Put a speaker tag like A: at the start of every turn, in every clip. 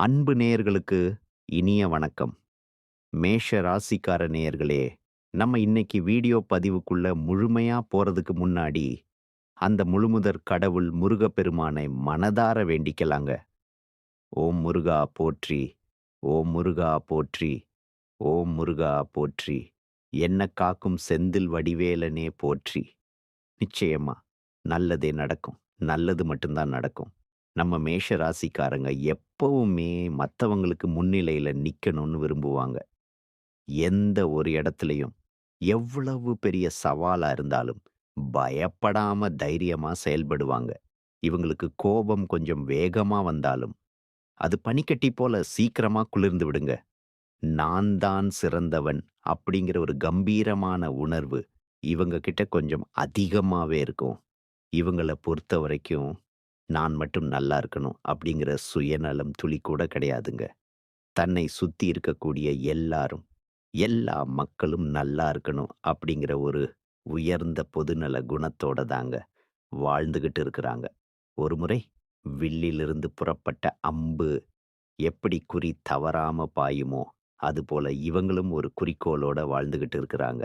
A: அன்பு நேயர்களுக்கு இனிய வணக்கம். மேஷ ராசிக்கார நேயர்களே, நம்ம இன்னைக்கு வீடியோ பதிவுக்குள்ள முழுமையா போறதுக்கு முன்னாடி, அந்த முழுமுதற் கடவுள் முருகப்பெருமானை மனதார வேண்டிக்கலாங்க. ஓம் முருகா போற்றி, ஓம் முருகா போற்றி, ஓம் முருகா போற்றி, என்ன காக்கும் செந்தில் வடிவேலனே போற்றி. நிச்சயமா நல்லதே நடக்கும். நல்லது மட்டும்தான் நடக்கும். நம்ம மேஷ ராசிக்காரங்க எப்பவுமே மத்தவங்களுக்கு முன்னிலையில நிக்கணும்னு விரும்புவாங்க. எந்த ஒரு இடத்துலயும், எவ்வளவு பெரிய சவாலா இருந்தாலும், பயப்படாம தைரியமா செயல்படுவாங்க. இவங்களுக்கு கோபம் கொஞ்சம் வேகமா வந்தாலும், அது பனிக்கட்டி போல சீக்கிரமா குளிர்ந்து விடுங்க. நான் தான் சிறந்தவன் அப்படிங்கிற ஒரு கம்பீரமான உணர்வு இவங்க கிட்ட கொஞ்சம் அதிகமாவே இருக்கும். இவங்கள பொறுத்தவரைக்கும் நான் மட்டும் நல்லா இருக்கணும் அப்படிங்கிற சுயநலம் துளி கூட கிடையாதுங்க. தன்னை சுத்தி இருக்கக்கூடிய எல்லாரும், எல்லா மக்களும் நல்லா இருக்கணும் அப்படிங்கிற ஒரு உயர்ந்த பொதுநல குணத்தோட தாங்க வாழ்ந்துகிட்டு இருக்கிறாங்க. ஒரு முறை வில்லிலிருந்து புறப்பட்ட அம்பு எப்படி குறி தவறாம பாயுமோ, அதுபோல இவங்களும் ஒரு குறிக்கோளோட வாழ்ந்துகிட்டு இருக்கிறாங்க.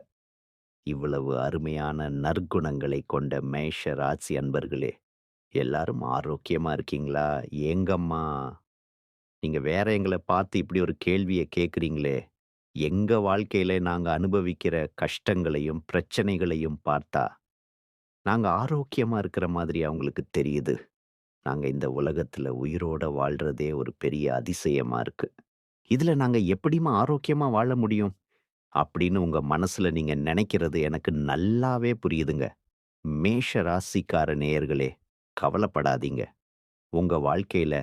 A: இவ்வளவு அருமையான நற்குணங்களை கொண்ட மேஷ ராசி அன்பர்களே! எல்லாரும் ஆரோக்கியமா இருக்கீங்களா? ஏங்கம்மா? நீங்க வேற எங்கள பார்த்து இப்படி ஒரு கேள்விய கேட்கிறீங்களே! எங்க வாழ்க்கையில நாங்க அனுபவிக்கிற கஷ்டங்களையும், பிரச்சனைகளையும் பார்த்தா, நாங்க ஆரோக்கியமா இருக்கிற மாதிரி அவங்களுக்கு தெரியுது? நாங்க இந்த உலகத்துல உயிரோட வாழ்றதே ஒரு பெரிய அதிசயமா இருக்கு. இதுல நாங்க எப்படிம்மா ஆரோக்கியமா வாழ முடியும்? அப்படின்னு உங்க மனசுல நீங்க நினைக்கிறது எனக்கு நல்லாவே புரியுதுங்க. மேஷ ராசிக்கார நேயர்களே! கவலைப்படாதீங்க. உங்க வாழ்க்கையில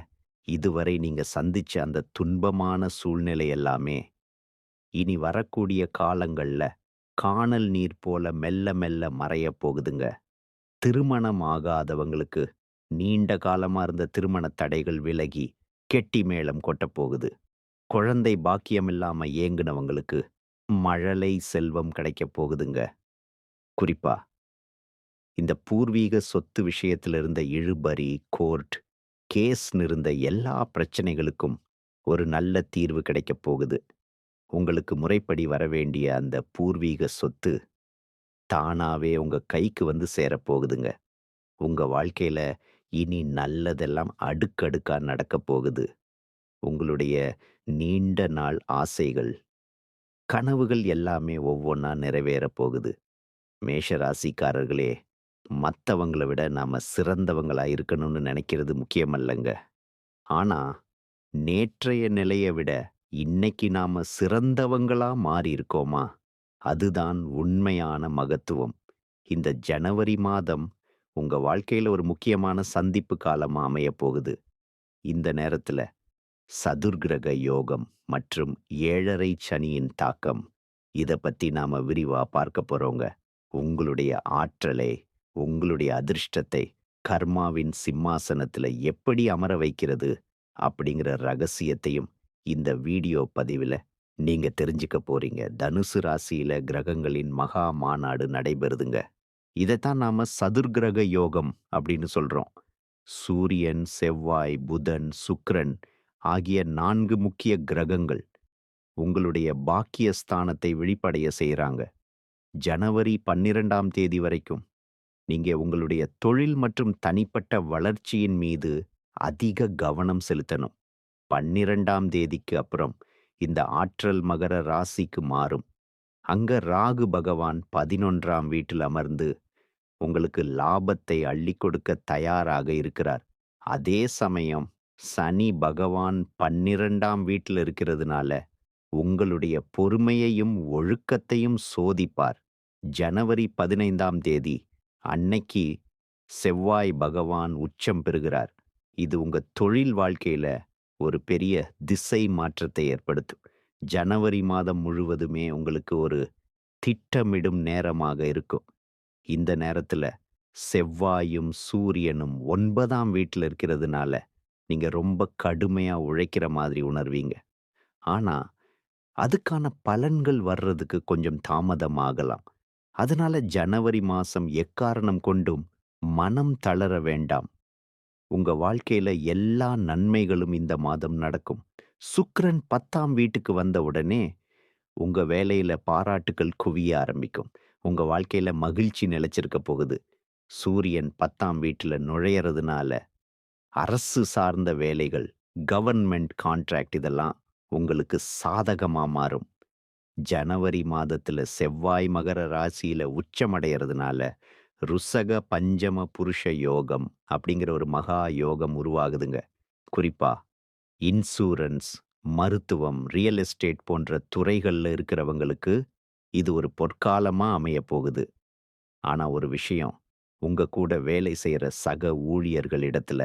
A: இதுவரை நீங்க சந்திச்ச அந்த துன்பமான சூழ்நிலை எல்லாமே, இனி வரக்கூடிய காலங்கள்ல கானல் நீர் போல மெல்ல மெல்ல மறையப் போகுதுங்க. திருமணம் ஆகாதவங்களுக்கு நீண்ட காலமா இருந்த திருமண தடைகள் விலகி, கெட்டி மேளம் கொட்டப் போகுது. குழந்தை பாக்கியமில்லாம ஏங்குனவங்களுக்கு மழலை செல்வம் கிடைக்கப் போகுதுங்க. குறிப்பா இந்த பூர்வீக சொத்து விஷயத்திலிருந்த இழுபறி, கோர்ட், கேஸ்னு இருந்த எல்லா பிரச்சனைகளுக்கும் ஒரு நல்ல தீர்வு கிடைக்கப் போகுது. உங்களுக்கு முறைப்படி வரவேண்டிய அந்த பூர்வீக சொத்து, தானாவே உங்க கைக்கு வந்து சேரப்போகுதுங்க. உங்க வாழ்க்கையில இனி நல்லதெல்லாம் அடுக்கடுக்கா நடக்கப் போகுது. உங்களுடைய நீண்ட நாள் ஆசைகள், கனவுகள் எல்லாமே ஒவ்வொன்னா நிறைவேறப் போகுது. மேஷ மற்றவங்களை மத்தவங்கள விட நாம சிறந்தவங்களா இருக்கணும்னு நினைக்கிறது முக்கியமல்லங்க. ஆனா, நேற்றைய நிலைய விட இன்னைக்கு நாம சிறந்தவங்களா மாறி இருக்கோமா? அதுதான் உண்மையான மகத்துவம். இந்த ஜனவரி மாதம் உங்க வாழ்க்கையில ஒரு முக்கியமான சந்திப்பு காலமாக அமையப் போகுது. இந்த நேரத்துல சதுர்கிரக யோகம் மற்றும் ஏழரை சனியின் தாக்கம் இத பத்தி நாம விரிவா பார்க்க போகிறோங்க உங்களுடைய ஆற்றலை உங்களுடைய அதிர்ஷ்டத்தை கர்மாவின் சிம்மாசனத்துல எப்படி அமர வைக்கிறது அப்படிங்கிற ரகசியத்தையும் இந்த வீடியோ பதிவில் நீங்க தெரிஞ்சுக்க போறீங்க. தனுசு ராசியில கிரகங்களின் மகா மாநாடு நடைபெறுதுங்க. இதைத்தான் நாம சதுர்கிரக யோகம் அப்படின்னு சொல்றோம். சூரியன், செவ்வாய், புதன், சுக்ரன் ஆகிய நான்கு முக்கிய கிரகங்கள் உங்களுடைய பாக்கியஸ்தானத்தை விழிப்படைய செய்கிறாங்க ஜனவரி 12ஆம் தேதி வரைக்கும் நீங்க உங்களுடைய தொழில் மற்றும் தனிப்பட்ட வளர்ச்சியின் மீது அதிக கவனம் செலுத்தணும். 12ஆம் தேதிக்கு அப்புறம் இந்த ஆற்றல் மகர ராசிக்கு மாறும். அங்க ராகு பகவான் 11ஆம் வீட்டில் அமர்ந்து உங்களுக்கு லாபத்தை அள்ளிக் கொடுக்க தயாராக இருக்கிறார். அதே சமயம் சனி பகவான் 12ஆம் வீட்டில் இருக்கிறதுனால உங்களுடைய பொறுமையையும் ஒழுக்கத்தையும் சோதிப்பார். ஜனவரி 15ஆம் தேதி அன்னைக்கு செவ்வாய் பகவான் உச்சம் பெறுகிறார். இது உங்க தொழில் வாழ்க்கையில ஒரு பெரிய திசை மாற்றத்தை ஏற்படுத்தும். ஜனவரி மாதம் முழுவதுமே உங்களுக்கு ஒரு திட்டமிடும் நேரமாக இருக்கும். இந்த நேரத்துல செவ்வாயும், சூரியனும் ஒன்பதாம் வீட்டில் இருக்கிறதுனால, நீங்க ரொம்ப கடுமையா உழைக்கிற மாதிரி உணர்வீங்க. ஆனா, அதுக்கான பலன்கள் வர்றதுக்கு கொஞ்சம் தாமதமாகலாம். அதனால ஜனவரி மாசம் எக்காரணம் கொண்டும் மனம் தளர வேண்டாம். உங்க வாழ்க்கையில எல்லா நன்மைகளும் இந்த மாதம் நடக்கும். சுக்ரன் பத்தாம் வீட்டுக்கு வந்த உடனே, உங்க வேலையில பாராட்டுகள் குவிய ஆரம்பிக்கும். உங்க வாழ்க்கையில மகிழ்ச்சி நிலைச்சிருக்க போகுது. சூரியன் 10ஆம் வீட்டுல நுழையறதுனால, அரசு சார்ந்த வேலைகள், கவர்மெண்ட் கான்ட்ராக்ட் இதெல்லாம் உங்களுக்கு சாதகமா மாறும். ஜனவரி மாதத்துல செவ்வாய் மகர ராசியில் உச்சமடையறதுனால, ருசக பஞ்சம புருஷ யோகம் அப்படிங்கிற ஒரு மகா யோகம் உருவாகுதுங்க. குறிப்பா இன்சூரன்ஸ், மருத்துவம், ரியல் எஸ்டேட் போன்ற துறைகள்ல இருக்கிறவங்களுக்கு இது ஒரு பொற்காலமா அமையப் போகுது. ஆனா ஒரு விஷயம், உங்க கூட வேலை செய்கிற சக ஊழியர்களிடத்துல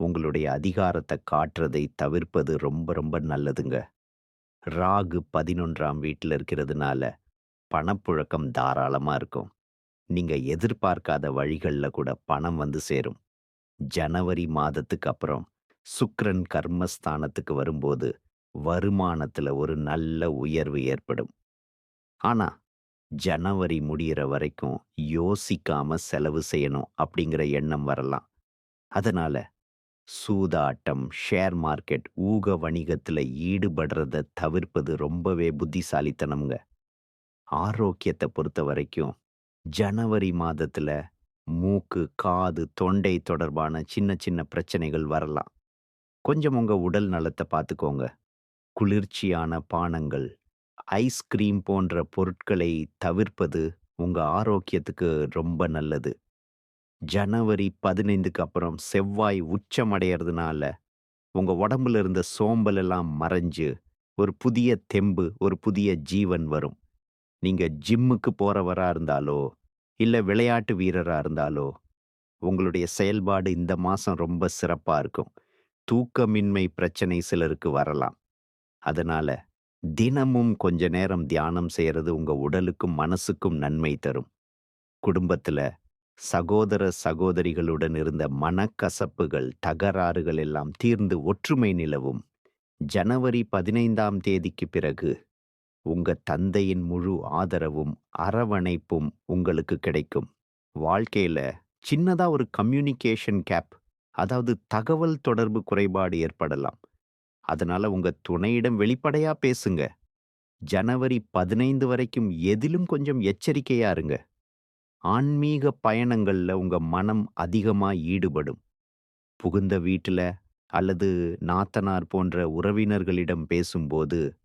A: உங்களுடைய அதிகாரத்தை காட்டுறதை தவிர்ப்பது ரொம்ப ரொம்ப நல்லதுங்க. ராகு பதினொன்றாம் வீட்டில் இருக்கிறதுனால, பணப்புழக்கம் தாராளமா இருக்கும். நீங்க எதிர்பார்க்காத வழிகள்ல கூட பணம் வந்து சேரும். ஜனவரி மாதத்துக்கு அப்புறம் சுக்ரன் கர்மஸ்தானத்துக்கு வரும்போது, வருமானத்துல ஒரு நல்ல உயர்வு ஏற்படும். ஆனா, ஜனவரி முடிகிற வரைக்கும் யோசிக்காம செலவு செய்யணும் அப்படிங்கிற எண்ணம் வரலாம். அதனால, சூதாட்டம், ஷேர் மார்க்கெட், ஊக வணிகத்துல ஈடுபடுறத தவிர்ப்பது ரொம்பவே புத்திசாலித்தனம்ங்க. ஆரோக்கியத்த பொறுத்தவரைக்கும், ஜனவரி மாதத்துல மூக்கு, காது, தொண்டை தொடர்பான சின்ன சின்ன பிரச்சனைகள் வரலாம். கொஞ்சம் உங்க உடல் நலத்த பார்த்துக்கோங்க. குளிர்ச்சியான பானங்கள், ஐஸ்கிரீம் போன்ற பொருட்களை தவிர்ப்பது உங்க ஆரோக்கியத்துக்கு ரொம்ப நல்லது. ஜனவரி 15க்கு அப்புறம் செவ்வாய் உச்சமடையறதுனால, உங்க உடம்புல இருந்த சோம்பல் எல்லாம் மறைஞ்சு, ஒரு புதிய தெம்பு, ஒரு புதிய ஜீவன் வரும். நீங்க ஜிம்முக்கு போறவரா இருந்தாலோ, இல்ல விளையாட்டு வீரரா இருந்தாலோ, உங்களுடைய செயல்பாடு இந்த மாசம் ரொம்ப சிறப்பா இருக்கும். தூக்கமின்மை பிரச்சனை சிலருக்கு வரலாம். அதனால, தினமும் கொஞ்ச நேரம் தியானம் செய்யறது உங்க உடலுக்கும், மனசுக்கும் நன்மை தரும். குடும்பத்துல சகோதர, சகோதரிகளுடன் இருந்த மனக்கசப்புகள், தகராறுகள் எல்லாம் தீர்ந்து ஒற்றுமை நிலவும். ஜனவரி 15ஆம் தேதிக்கு பிறகு, உங்க தந்தையின் முழு ஆதரவும், அரவணைப்பும் உங்களுக்கு கிடைக்கும். வாழ்க்கையில சின்னதா ஒரு கம்யூனிகேஷன் கேப், அதாவது தகவல் தொடர்பு குறைபாடு ஏற்படலாம். அதனால உங்க துணையிடம் வெளிப்படையா பேசுங்க. ஜனவரி 15 வரைக்கும் எதிலும் கொஞ்சம் எச்சரிக்கையா இருங்க. ஆன்மீக பயணங்கள்ல உங்க மனம் அதிகமா ஈடுபடும். புகுந்த வீட்டுல அல்லது நாத்தனார் போன்ற உறவினர்களிடம் பேசும்போது,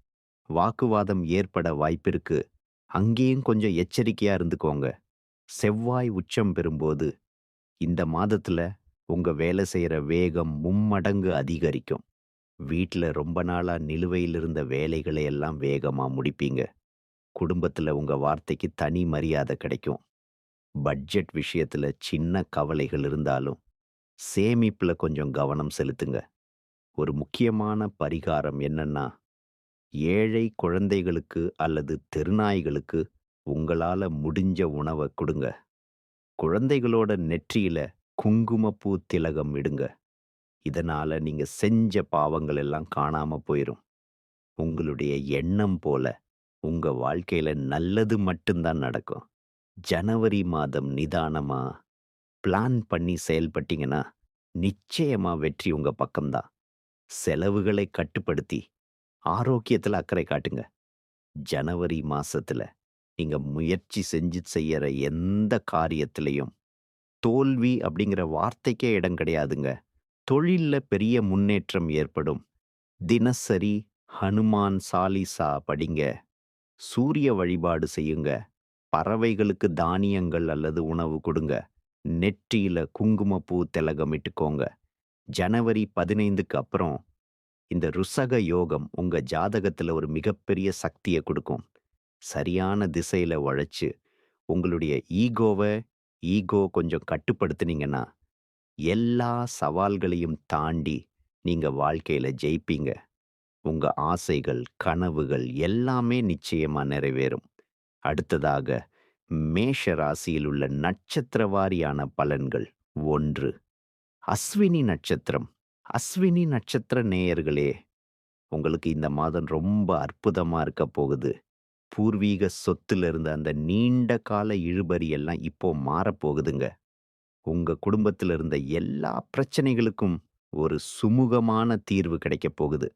A: வாக்குவாதம் ஏற்பட வாய்ப்பிருக்கு. அங்கேயும் கொஞ்சம் எச்சரிக்கையா இருந்துக்கோங்க. செவ்வாய் உச்சம் பெறும்போது, இந்த மாதத்துல உங்க வேலை செய்யற வேகம் மும்மடங்கு அதிகரிக்கும். வீட்டில் ரொம்ப நாளா நிலுவையில் இருந்த வேலைகளை எல்லாம் வேகமா முடிப்பீங்க. குடும்பத்துல உங்க வார்த்தைக்கு தனி மரியாதை கிடைக்கும். பட்ஜெட் விஷயத்துல சின்ன கவலைகள் இருந்தாலும், சேமிப்புல கொஞ்சம் கவனம் செலுத்துங்க. ஒரு முக்கியமான பரிகாரம் என்னன்னா, ஏழை குழந்தைகளுக்கு அல்லது தெருநாய்களுக்கு உங்களால முடிஞ்ச உணவ குடுங்க. குழந்தைகளோட நெற்றியில குங்குமப்பூ திலகம் இடுங்க. இதனால நீங்க செஞ்ச பாவங்கள் எல்லாம் காணாம போயிரும். உங்களுடைய எண்ணம் போல உங்க வாழ்க்கையில நல்லது மட்டும் தான் நடக்கும். ஜனவரி மாதம் நிதானமா, பிளான் பண்ணி செயல்பட்டீங்கன்னா, நிச்சயமா வெற்றி உங்க பக்கம்தான் செலவுகளை கட்டுப்படுத்தி, ஆரோக்கியத்துல அக்கறை காட்டுங்க. ஜனவரி மாசத்துல நீங்க முயற்சி செஞ்சு செய்யற எந்த காரியத்திலையும் தோல்வி அப்படிங்கிற வார்த்தைக்கே இடம் கிடையாதுங்க. தொழில்ல பெரிய முன்னேற்றம் ஏற்படும். தினசரி ஹனுமான் சாலிசா படிங்க. சூரிய வழிபாடு செய்யுங்க. பறவைகளுக்கு தானியங்கள் அல்லது உணவு கொடுங்க. நெற்றியில குங்குமப்பூ திலகமிட்டுக்கோங்க. ஜனவரி 15க்கு அப்புறம், இந்த ருசக யோகம் உங்க ஜாதகத்துல ஒரு மிகப்பெரிய சக்திய கொடுக்கும் சரியான திசையில உழைச்சு, உங்களுடைய ஈகோவ ஈகோ கொஞ்சம் கட்டுப்படுத்துனீங்கன்னா, எல்லா சவால்களையும் தாண்டி நீங்க வாழ்க்கையில ஜெயிப்பீங்க. உங்க ஆசைகள், கனவுகள் எல்லாமே நிச்சயமா நிறைவேறும். அடுத்ததாக, மேஷ ராசியில் உள்ள நட்சத்திர வாரியான பலன்கள். ஒன்று அஸ்வினி நட்சத்திரம். அஸ்வினி நட்சத்திர நேயர்களே, உங்களுக்கு இந்த மாதம் ரொம்ப அற்புதமா இருக்க போகுது. பூர்வீக சொத்துல இருந்த அந்த நீண்ட கால இழுபறி எல்லாம் இப்போ மாறப்போகுதுங்க. உங்க குடும்பத்துல இருந்த எல்லா பிரச்சனைகளுக்கும் ஒரு சுமூகமான தீர்வு கிடைக்கப் போகுது.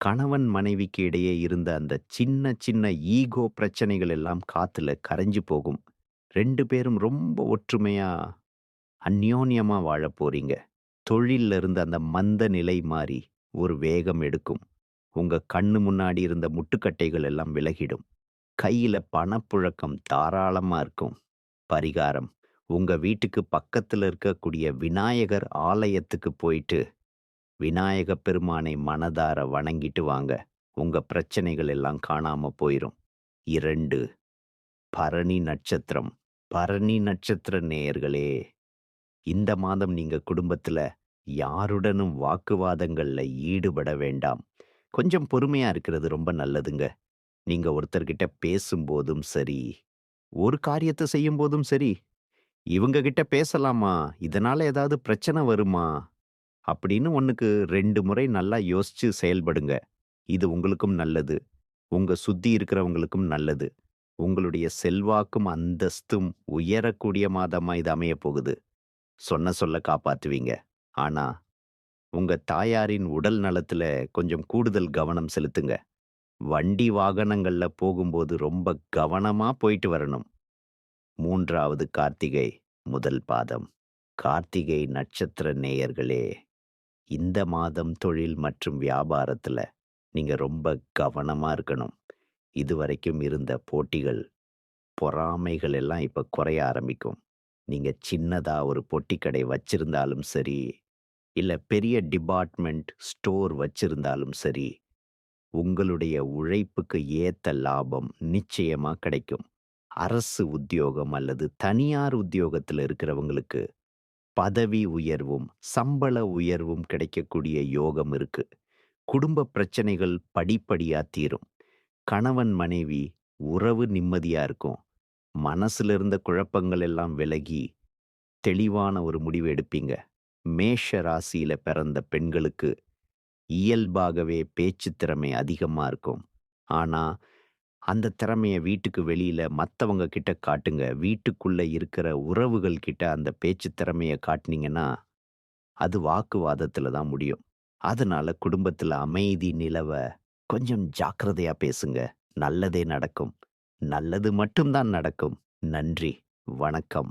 A: கணவன் மனைவிக்கு இடையே இருந்த அந்த சின்ன சின்ன ஈகோ பிரச்சனைகள் எல்லாம் காத்துல கரைஞ்சு போகும். ரெண்டு பேரும் ரொம்ப ஒற்றுமையா, அந்யோன்யமா வாழப் போறீங்க. தொழில்ல இருந்த அந்த மந்த நிலை மாறி ஒரு வேகம் எடுக்கும். உங்க கண்ணு முன்னாடி இருந்த முட்டுக்கட்டைகள் எல்லாம் விலகிடும். கையில பணப்புழக்கம் தாராளமா இருக்கும். பரிகாரம் உங்க வீட்டுக்கு பக்கத்துல இருக்கக்கூடிய விநாயகர் ஆலயத்துக்கு போயிட்டு, விநாயக பெருமானை மனதார வணங்கிட்டு வாங்க. உங்க பிரச்சனைகள் எல்லாம் காணாம போயிரும். இரண்டு பரணி நட்சத்திரம். பரணி நட்சத்திர நேயர்களே, இந்த மாதம் நீங்க குடும்பத்துல யாருடனும் வாக்குவாதங்கள்ல ஈடுபட வேண்டாம். கொஞ்சம் பொறுமையா இருக்கிறது ரொம்ப நல்லதுங்க. நீங்க ஒருத்தர்கிட்ட பேசும்போதும் சரி, ஒரு காரியத்த செய்யும்போதும் சரி, இவங்க கிட்ட பேசலாமா? இதனால ஏதாவது பிரச்சனை வருமா? அப்படின்னு ஒன்னுக்கு ரெண்டு முறை நல்லா யோசிச்சு செயல்படுங்க. இது உங்களுக்கும் நல்லது. உங்க சுத்தி இருக்கிறவங்களுக்கும் நல்லது. உங்களுடைய செல்வாக்கும், அந்தஸ்தும் உயரக்கூடிய மாதமா இது அமையப் போகுது. சொன்ன சொல்ல காப்பாத்துவீங்க. ஆனா, உங்க தாயாரின் உடல் நலத்துல கொஞ்சம் கூடுதல் கவனம் செலுத்துங்க. வண்டி வாகனங்கள்ல போகும்போது ரொம்ப கவனமா போயிட்டு வரணும். மூன்றாவது கார்த்திகை முதல் பாதம். கார்த்திகை நட்சத்திர நேயர்களே, இந்த மாதம் தொழில் மற்றும் வியாபாரத்துல நீங்க ரொம்ப கவனமா இருக்கணும். இதுவரைக்கும் இருந்த போட்டிகள், பொறாமைகள் எல்லாம் இப்ப குறைய ஆரம்பிக்கும். நீங்க சின்னதா ஒரு பொட்டிக்கடை வச்சிருந்தாலும் சரி, இல்ல பெரிய டிபார்ட்மெண்ட் ஸ்டோர் வச்சிருந்தாலும் சரி, உங்களுடைய உழைப்புக்கு ஏத்த லாபம் நிச்சயமா கிடைக்கும். அரசு உத்தியோகம் அல்லது தனியார் உத்தியோகத்துல இருக்கிறவங்களுக்கு பதவி உயர்வும், சம்பள உயர்வும் கிடைக்கக்கூடிய யோகம் இருக்கு. குடும்ப பிரச்சனைகள் படிப்படியா தீரும். கணவன் மனைவி உறவு நிம்மதியா இருக்கும். மனசுல இருந்த குழப்பங்கள் எல்லாம் விலகி, தெளிவான ஒரு முடிவு எடுப்பீங்க. மேஷ ராசியில பிறந்த பெண்களுக்கு இயல்பாகவே பேச்சு திறமை அதிகமா இருக்கும். ஆனா, அந்த திறமைய வீட்டுக்கு வெளியில மத்தவங்க கிட்ட காட்டுங்க. வீட்டுக்குள்ள இருக்கிற உறவுகள் கிட்ட அந்த பேச்சுத் திறமைய காட்டுனீங்கன்னா, அது வாக்குவாதத்துல தான் முடியும். அதனால குடும்பத்துல அமைதி நிலவ கொஞ்சம் ஜாக்கிரதையா பேசுங்க. நல்லதே நடக்கும். நல்லது மட்டும் தான் நடக்கும். நன்றி. வணக்கம்.